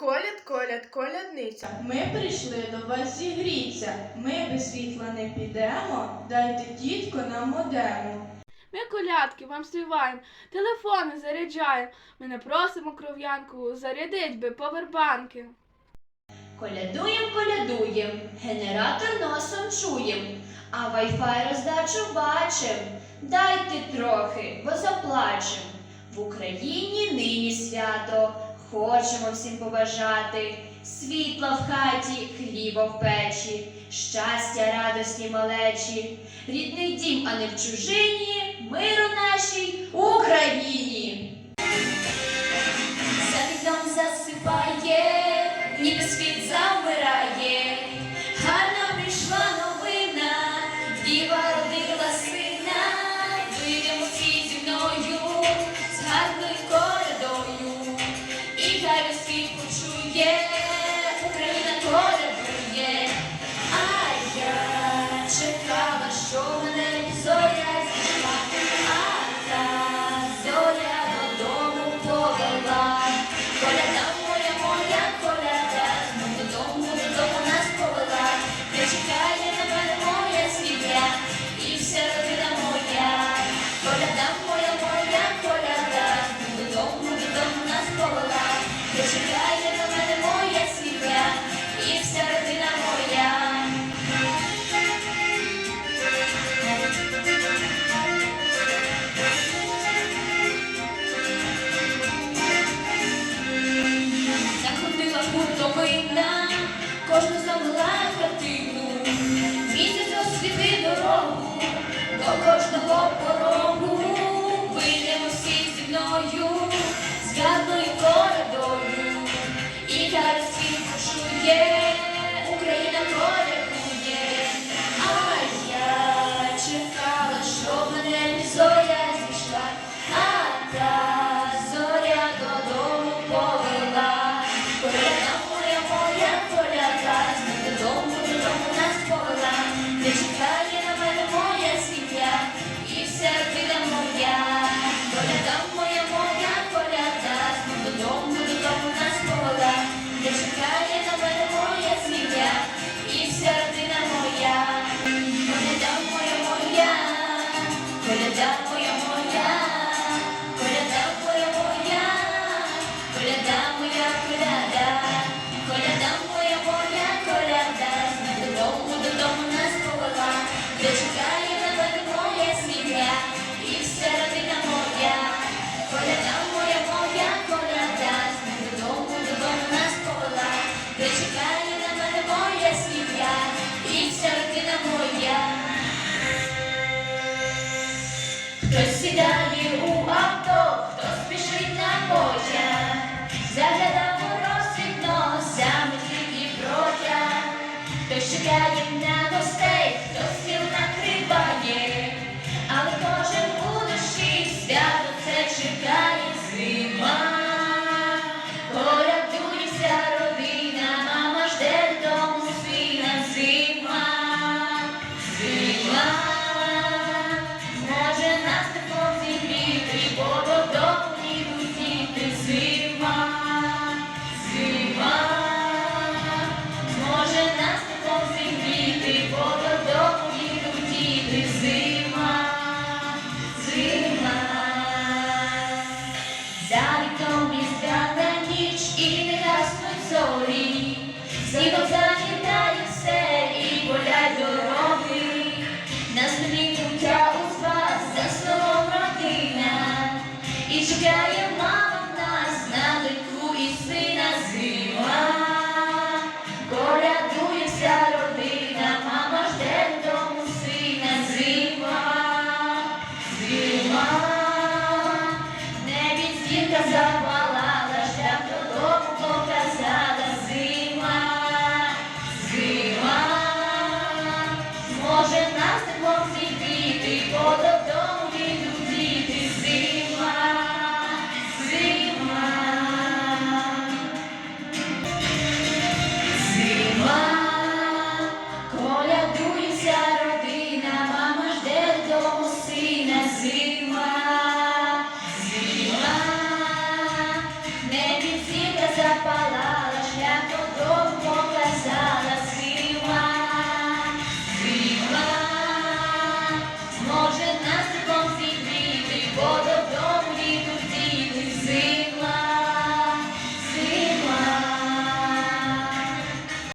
Коляд, коляд, колядниця. Ми прийшли до вас зігріться. Ми без світла не підемо. Дайте дітко нам одему. Ми колядки вам співаємо, телефони заряджаємо. Ми не просимо кров'янку, зарядить би повербанки. Колядуєм, колядуєм, генератор носом чуєм, а вайфай роздачу бачим. Дайте трохи, бо заплачем. В Україні нині свято. Хочемо всім побажати світла в хаті, хліба в печі, щастя, радості малечі, рідний дім, а не в чужині, миру тебе світ почує, Україна твоя. Touch the ball, Хтось сідає у авто, хто спішить на потяг, заглядав у розсвіт носа, і протяг, хто чекає на. Even Gracias.